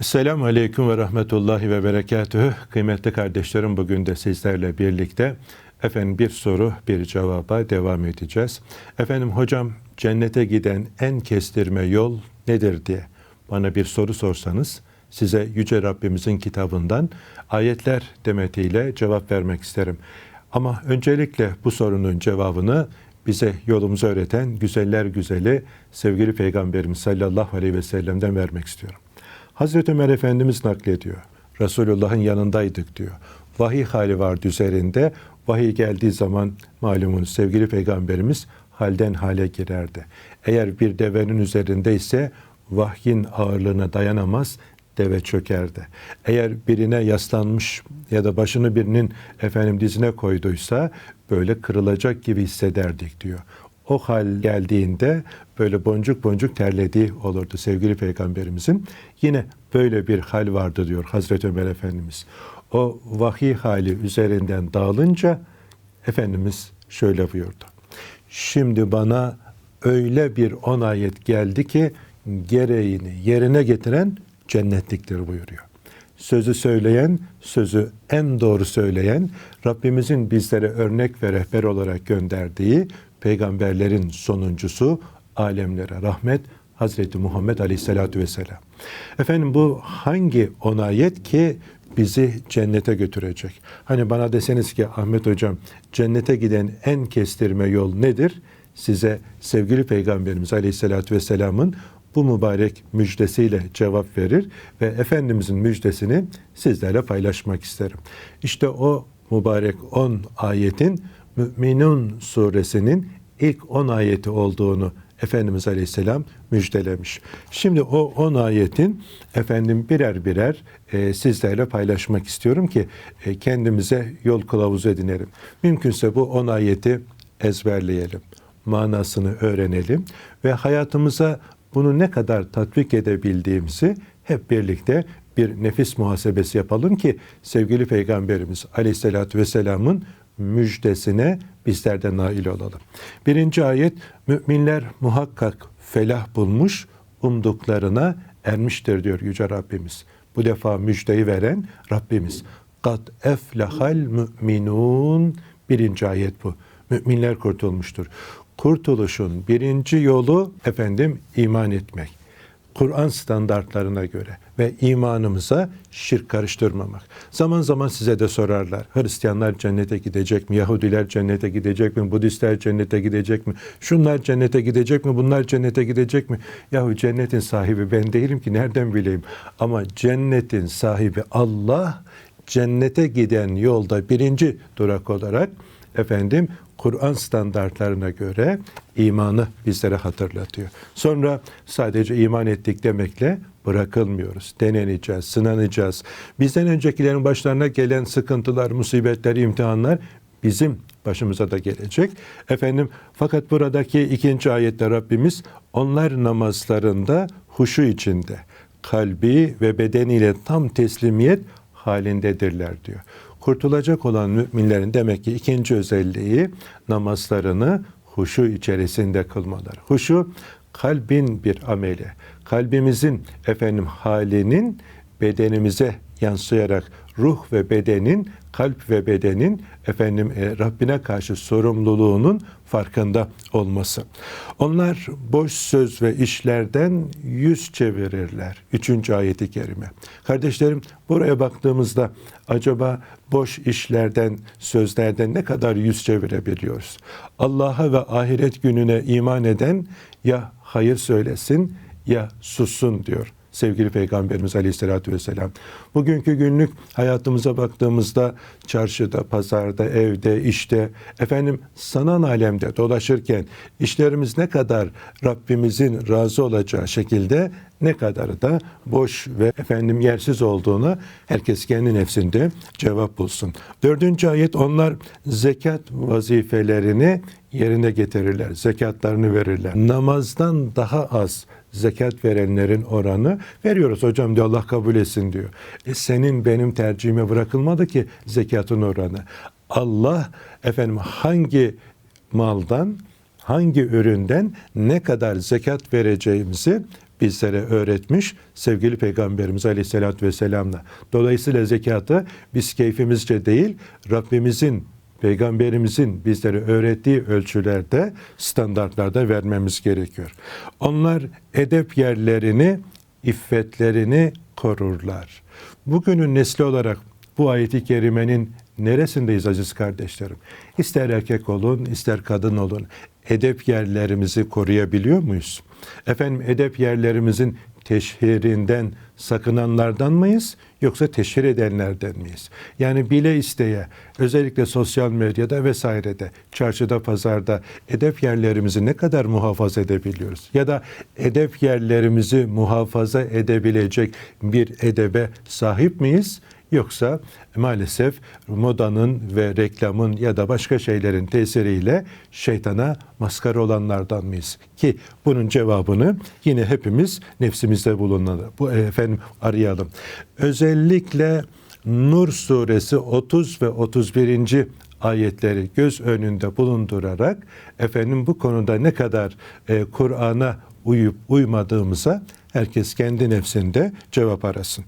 Selamun Aleyküm ve Rahmetullahi ve Berekatühü. Kıymetli kardeşlerim bugün de sizlerle birlikte efendim bir soru bir cevaba devam edeceğiz. Efendim hocam cennete giden en kestirme yol nedir diye bana bir soru sorsanız size Yüce Rabbimizin kitabından ayetler demetiyle cevap vermek isterim. Ama öncelikle bu sorunun cevabını bize yolumuzu öğreten güzeller güzeli sevgili Peygamberimiz sallallahu aleyhi ve sellem'den vermek istiyorum. Hazreti Ömer Efendimiz naklediyor. Resulullah'ın yanındaydık diyor. Vahiy hali vardı üzerinde. Vahiy geldiği zaman malumunuz sevgili peygamberimiz halden hale girerdi. Eğer bir devenin üzerinde ise vahyin ağırlığına dayanamaz, deve çökerdi. Eğer birine yaslanmış ya da başını birinin efendim dizine koyduysa böyle kırılacak gibi hissederdik diyor o hal geldiğinde böyle boncuk boncuk terlediği olurdu sevgili peygamberimizin. Yine böyle bir hal vardı diyor Hazreti Ömer Efendimiz. O vahiy hali üzerinden dağılınca Efendimiz şöyle buyurdu. Şimdi bana öyle bir on ayet geldi ki gereğini yerine getiren cennetliktir buyuruyor. Sözü söyleyen, sözü en doğru söyleyen, Rabbimizin bizlere örnek ve rehber olarak gönderdiği peygamberlerin sonuncusu alemlere rahmet Hazreti Muhammed Aleyhisselatü Vesselam. Efendim bu hangi on ayet ki bizi cennete götürecek? Hani bana deseniz ki Ahmet Hocam cennete giden en kestirme yol nedir? Size sevgili Peygamberimiz Aleyhisselatü Vesselam'ın bu mübarek müjdesiyle cevap verir ve Efendimizin müjdesini sizlerle paylaşmak isterim. İşte o mübarek 10 ayetin Müminun suresinin ilk 10 ayeti olduğunu Efendimiz Aleyhisselam müjdelemiş. Şimdi o 10 ayetin efendim birer birer e, sizlerle paylaşmak istiyorum ki e, kendimize yol kılavuzu edinelim. Mümkünse bu 10 ayeti ezberleyelim. Manasını öğrenelim ve hayatımıza bunu ne kadar tatbik edebildiğimizi hep birlikte bir nefis muhasebesi yapalım ki sevgili Peygamberimiz Aleyhisselatü Vesselam'ın müjdesine bizler de nail olalım. Birinci ayet, müminler muhakkak felah bulmuş, umduklarına ermiştir diyor Yüce Rabbimiz. Bu defa müjdeyi veren Rabbimiz. Kat eflahal müminun. Birinci ayet bu. Müminler kurtulmuştur. Kurtuluşun birinci yolu efendim iman etmek. Kur'an standartlarına göre ve imanımıza şirk karıştırmamak. Zaman zaman size de sorarlar. Hristiyanlar cennete gidecek mi? Yahudiler cennete gidecek mi? Budistler cennete gidecek mi? Şunlar cennete gidecek mi? Bunlar cennete gidecek mi? Yahu cennetin sahibi ben değilim ki nereden bileyim? Ama cennetin sahibi Allah cennete giden yolda birinci durak olarak efendim Kur'an standartlarına göre imanı bizlere hatırlatıyor. Sonra sadece iman ettik demekle bırakılmıyoruz. Deneneceğiz, sınanacağız. Bizden öncekilerin başlarına gelen sıkıntılar, musibetler, imtihanlar bizim başımıza da gelecek. Efendim fakat buradaki ikinci ayette Rabbimiz onlar namazlarında huşu içinde kalbi ve bedeniyle tam teslimiyet halindedirler diyor kurtulacak olan müminlerin demek ki ikinci özelliği namazlarını huşu içerisinde kılmaları. Huşu kalbin bir ameli. Kalbimizin efendim halinin bedenimize yansıyarak ruh ve bedenin, kalp ve bedenin efendim e, Rabbine karşı sorumluluğunun farkında olması. Onlar boş söz ve işlerden yüz çevirirler. Üçüncü ayeti kerime. Kardeşlerim buraya baktığımızda acaba boş işlerden, sözlerden ne kadar yüz çevirebiliyoruz? Allah'a ve ahiret gününe iman eden ya hayır söylesin ya sussun diyor sevgili Peygamberimiz Aleyhisselatü Vesselam. Bugünkü günlük hayatımıza baktığımızda çarşıda, pazarda, evde, işte, efendim sanal alemde dolaşırken işlerimiz ne kadar Rabbimizin razı olacağı şekilde ne kadar da boş ve efendim yersiz olduğunu herkes kendi nefsinde cevap bulsun. Dördüncü ayet onlar zekat vazifelerini yerine getirirler. Zekatlarını verirler. Namazdan daha az zekat verenlerin oranı veriyoruz hocam diyor Allah kabul etsin diyor. E senin benim tercihime bırakılmadı ki zekatın oranı. Allah efendim hangi maldan hangi üründen ne kadar zekat vereceğimizi bizlere öğretmiş sevgili Peygamberimiz Aleyhisselatü Vesselam'la. Dolayısıyla zekatı biz keyfimizce değil Rabbimizin Peygamberimizin bizlere öğrettiği ölçülerde, standartlarda vermemiz gerekiyor. Onlar edep yerlerini, iffetlerini korurlar. Bugünün nesli olarak bu ayeti kerimenin neresindeyiz aziz kardeşlerim? İster erkek olun, ister kadın olun. Edep yerlerimizi koruyabiliyor muyuz? Efendim edep yerlerimizin teşhirinden sakınanlardan mıyız yoksa teşhir edenlerden miyiz? Yani bile isteye özellikle sosyal medyada vesairede çarşıda pazarda edep yerlerimizi ne kadar muhafaza edebiliyoruz? Ya da edep yerlerimizi muhafaza edebilecek bir edebe sahip miyiz? Yoksa maalesef modanın ve reklamın ya da başka şeylerin tesiriyle şeytana maskara olanlardan mıyız? Ki bunun cevabını yine hepimiz nefsimizde bulunalım. Bu efendim arayalım. Özellikle Nur suresi 30 ve 31. ayetleri göz önünde bulundurarak efendim bu konuda ne kadar e, Kur'an'a uyup uymadığımıza herkes kendi nefsinde cevap arasın.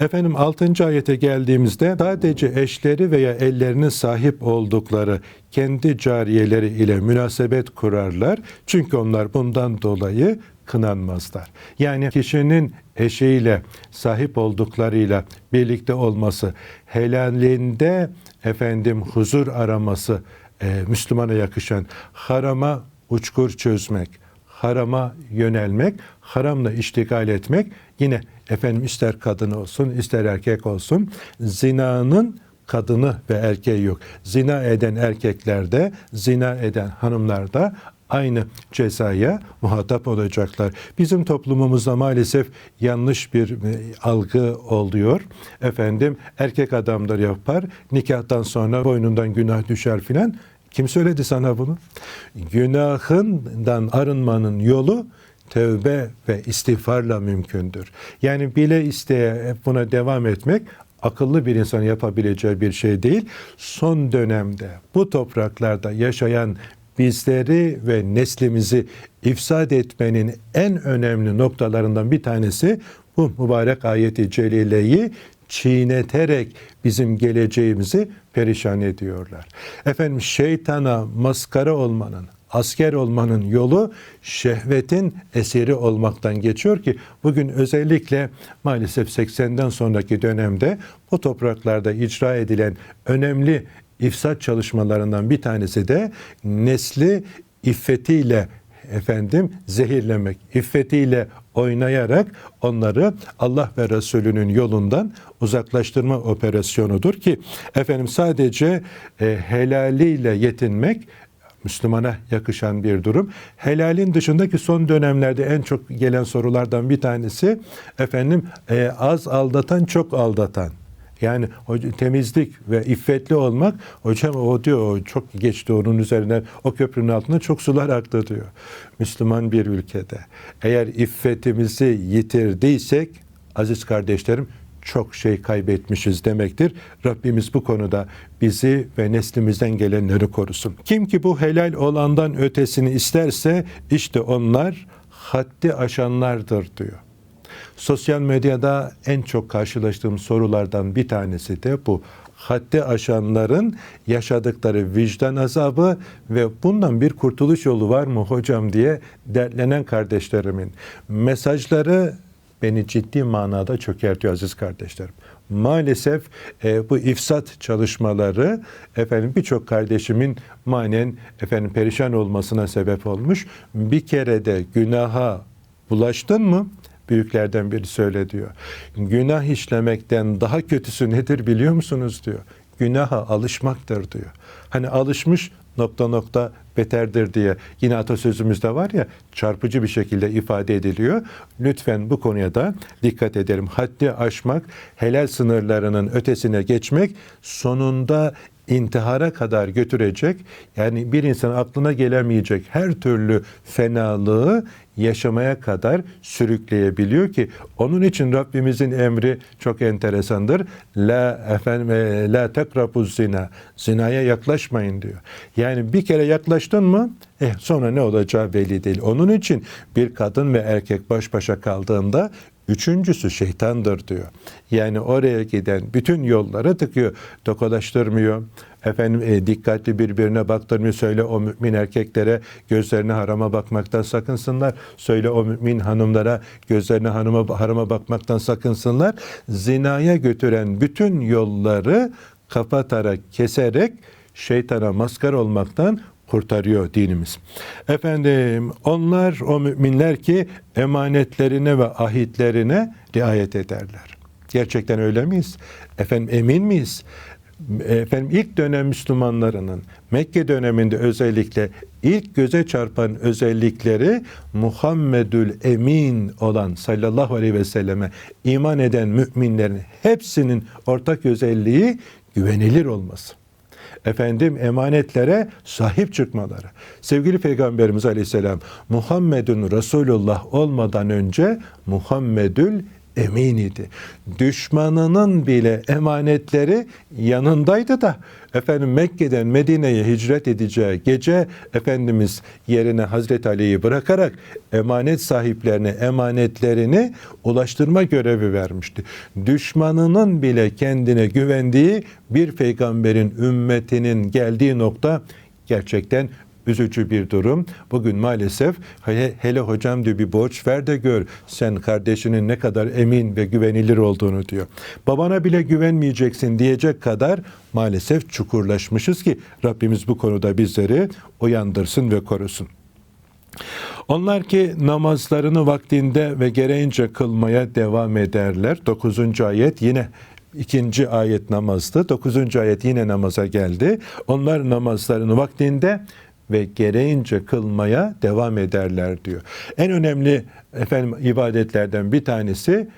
Efendim 6. ayete geldiğimizde sadece eşleri veya ellerinin sahip oldukları kendi cariyeleri ile münasebet kurarlar. Çünkü onlar bundan dolayı kınanmazlar. Yani kişinin eşiyle sahip olduklarıyla birlikte olması, helalinde efendim huzur araması e, Müslümana yakışan harama uçkur çözmek, harama yönelmek, haramla iştigal etmek yine efendim ister kadın olsun ister erkek olsun zinanın kadını ve erkeği yok. Zina eden erkeklerde, zina eden hanımlarda aynı cezaya muhatap olacaklar. Bizim toplumumuzda maalesef yanlış bir e, algı oluyor. Efendim erkek adamdır yapar, nikahtan sonra boynundan günah düşer filan. Kim söyledi sana bunu? Günahından arınmanın yolu tevbe ve istiğfarla mümkündür. Yani bile isteye buna devam etmek akıllı bir insan yapabileceği bir şey değil. Son dönemde bu topraklarda yaşayan bizleri ve neslimizi ifsad etmenin en önemli noktalarından bir tanesi bu mübarek ayeti celileyi çiğneterek bizim geleceğimizi perişan ediyorlar. Efendim şeytana maskara olmanın, asker olmanın yolu şehvetin eseri olmaktan geçiyor ki bugün özellikle maalesef 80'den sonraki dönemde bu topraklarda icra edilen önemli ifsat çalışmalarından bir tanesi de nesli iffetiyle efendim zehirlemek, iffetiyle oynayarak onları Allah ve Resulünün yolundan uzaklaştırma operasyonudur ki efendim sadece e, helaliyle yetinmek Müslümana yakışan bir durum. Helalin dışındaki son dönemlerde en çok gelen sorulardan bir tanesi efendim e, az aldatan çok aldatan. Yani temizlik ve iffetli olmak hocam o diyor o çok geçti onun üzerine o köprünün altında çok sular aktı diyor. Müslüman bir ülkede eğer iffetimizi yitirdiysek aziz kardeşlerim çok şey kaybetmişiz demektir. Rabbimiz bu konuda bizi ve neslimizden gelenleri korusun. Kim ki bu helal olandan ötesini isterse işte onlar haddi aşanlardır diyor. Sosyal medyada en çok karşılaştığım sorulardan bir tanesi de bu. Haddi aşanların yaşadıkları vicdan azabı ve bundan bir kurtuluş yolu var mı hocam diye dertlenen kardeşlerimin mesajları beni ciddi manada çökertiyor aziz kardeşlerim. Maalesef e, bu ifsat çalışmaları efendim birçok kardeşimin manen efendim perişan olmasına sebep olmuş. Bir kere de günaha bulaştın mı? Büyüklerden biri söyle diyor. Günah işlemekten daha kötüsü nedir biliyor musunuz diyor. Günaha alışmaktır diyor. Hani alışmış nokta nokta beterdir diye yine atasözümüzde var ya çarpıcı bir şekilde ifade ediliyor. Lütfen bu konuya da dikkat edelim. Haddi aşmak, helal sınırlarının ötesine geçmek sonunda intihara kadar götürecek yani bir insan aklına gelemeyecek her türlü fenalığı yaşamaya kadar sürükleyebiliyor ki onun için Rabbimizin emri çok enteresandır. La efendim e, la takrabuz zina. Zinaya yaklaşmayın diyor. Yani bir kere yaklaştın mı eh sonra ne olacağı belli değil. Onun için bir kadın ve erkek baş başa kaldığında Üçüncüsü şeytandır diyor. Yani oraya giden bütün yolları tıkıyor. Tokalaştırmıyor. Efendim e, dikkatli birbirine baktırmıyor. Söyle o mümin erkeklere gözlerine harama bakmaktan sakınsınlar. Söyle o mümin hanımlara gözlerine hanıma, harama bakmaktan sakınsınlar. Zinaya götüren bütün yolları kapatarak, keserek şeytana maskar olmaktan kurtarıyor dinimiz. Efendim onlar o müminler ki emanetlerine ve ahitlerine riayet ederler. Gerçekten öyle miyiz? Efendim emin miyiz? Efendim ilk dönem Müslümanlarının Mekke döneminde özellikle ilk göze çarpan özellikleri Muhammedül Emin olan sallallahu aleyhi ve selleme iman eden müminlerin hepsinin ortak özelliği güvenilir olması efendim emanetlere sahip çıkmaları. Sevgili Peygamberimiz Aleyhisselam Muhammedun Resulullah olmadan önce Muhammedül emin idi. Düşmanının bile emanetleri yanındaydı da efendim Mekke'den Medine'ye hicret edeceği gece Efendimiz yerine Hazreti Ali'yi bırakarak emanet sahiplerine emanetlerini ulaştırma görevi vermişti. Düşmanının bile kendine güvendiği bir peygamberin ümmetinin geldiği nokta gerçekten üzücü bir durum. Bugün maalesef hele, hele hocam diyor bir borç ver de gör sen kardeşinin ne kadar emin ve güvenilir olduğunu diyor. Babana bile güvenmeyeceksin diyecek kadar maalesef çukurlaşmışız ki Rabbimiz bu konuda bizleri uyandırsın ve korusun. Onlar ki namazlarını vaktinde ve gereğince kılmaya devam ederler. 9. ayet yine ikinci ayet namazdı. 9. ayet yine namaza geldi. Onlar namazlarını vaktinde ve gereğince kılmaya devam ederler diyor. En önemli efendim ibadetlerden bir tanesi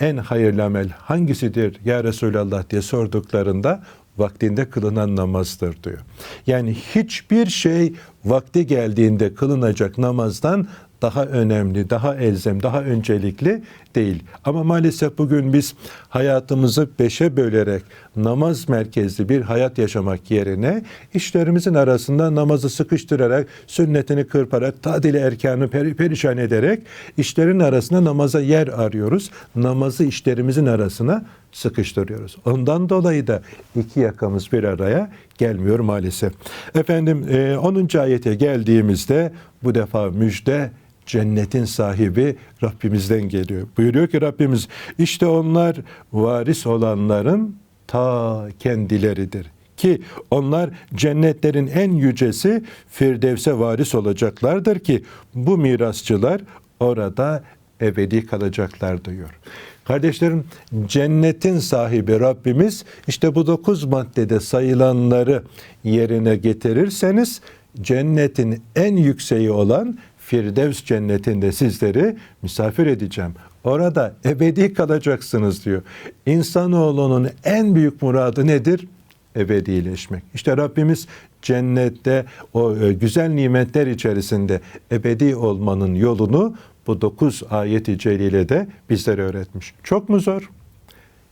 en hayırlı amel hangisidir ya Resulallah diye sorduklarında vaktinde kılınan namazdır diyor. Yani hiçbir şey vakti geldiğinde kılınacak namazdan daha önemli, daha elzem, daha öncelikli değil. Ama maalesef bugün biz hayatımızı beşe bölerek namaz merkezli bir hayat yaşamak yerine işlerimizin arasında namazı sıkıştırarak, sünnetini kırparak, tadili erkanı peri, perişan ederek işlerin arasında namaza yer arıyoruz. Namazı işlerimizin arasına sıkıştırıyoruz. Ondan dolayı da iki yakamız bir araya gelmiyor maalesef. Efendim 10. ayete geldiğimizde bu defa müjde cennetin sahibi Rabbimizden geliyor. Buyuruyor ki Rabbimiz işte onlar varis olanların ta kendileridir. Ki onlar cennetlerin en yücesi Firdevs'e varis olacaklardır ki bu mirasçılar orada ebedi kalacaklar diyor. Kardeşlerim cennetin sahibi Rabbimiz işte bu dokuz maddede sayılanları yerine getirirseniz cennetin en yükseği olan Firdevs cennetinde sizleri misafir edeceğim. Orada ebedi kalacaksınız diyor. İnsanoğlunun en büyük muradı nedir? Ebedileşmek. İşte Rabbimiz cennette o e, güzel nimetler içerisinde ebedi olmanın yolunu bu dokuz ayeti celilede bizlere öğretmiş. Çok mu zor?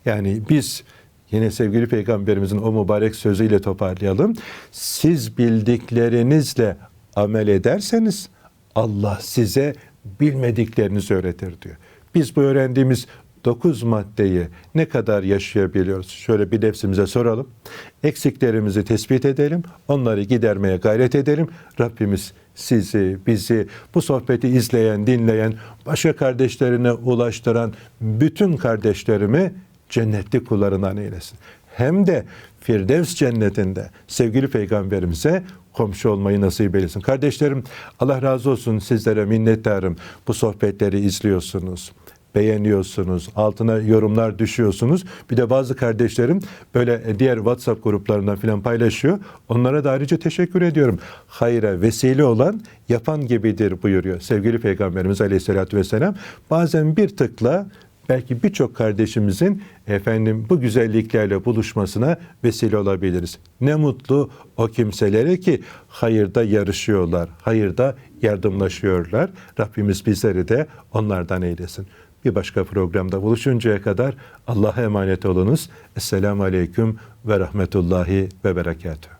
Yani biz yine sevgili peygamberimizin o mübarek sözüyle toparlayalım. Siz bildiklerinizle amel ederseniz Allah size bilmediklerinizi öğretir diyor. Biz bu öğrendiğimiz dokuz maddeyi ne kadar yaşayabiliyoruz? Şöyle bir nefsimize soralım. Eksiklerimizi tespit edelim. Onları gidermeye gayret edelim. Rabbimiz sizi, bizi, bu sohbeti izleyen, dinleyen, başka kardeşlerine ulaştıran bütün kardeşlerimi cennetli kullarından eylesin. Hem de Firdevs cennetinde sevgili peygamberimize komşu olmayı nasip eylesin. Kardeşlerim Allah razı olsun sizlere minnettarım. Bu sohbetleri izliyorsunuz beğeniyorsunuz, altına yorumlar düşüyorsunuz. Bir de bazı kardeşlerim böyle diğer WhatsApp gruplarından filan paylaşıyor. Onlara da ayrıca teşekkür ediyorum. Hayra vesile olan yapan gibidir buyuruyor sevgili Peygamberimiz Aleyhisselatü Vesselam. Bazen bir tıkla belki birçok kardeşimizin efendim bu güzelliklerle buluşmasına vesile olabiliriz. Ne mutlu o kimselere ki hayırda yarışıyorlar, hayırda yardımlaşıyorlar. Rabbimiz bizleri de onlardan eylesin. Bir başka programda buluşuncaya kadar Allah'a emanet olunuz. Esselamu Aleyküm ve Rahmetullahi ve Berekatuhu.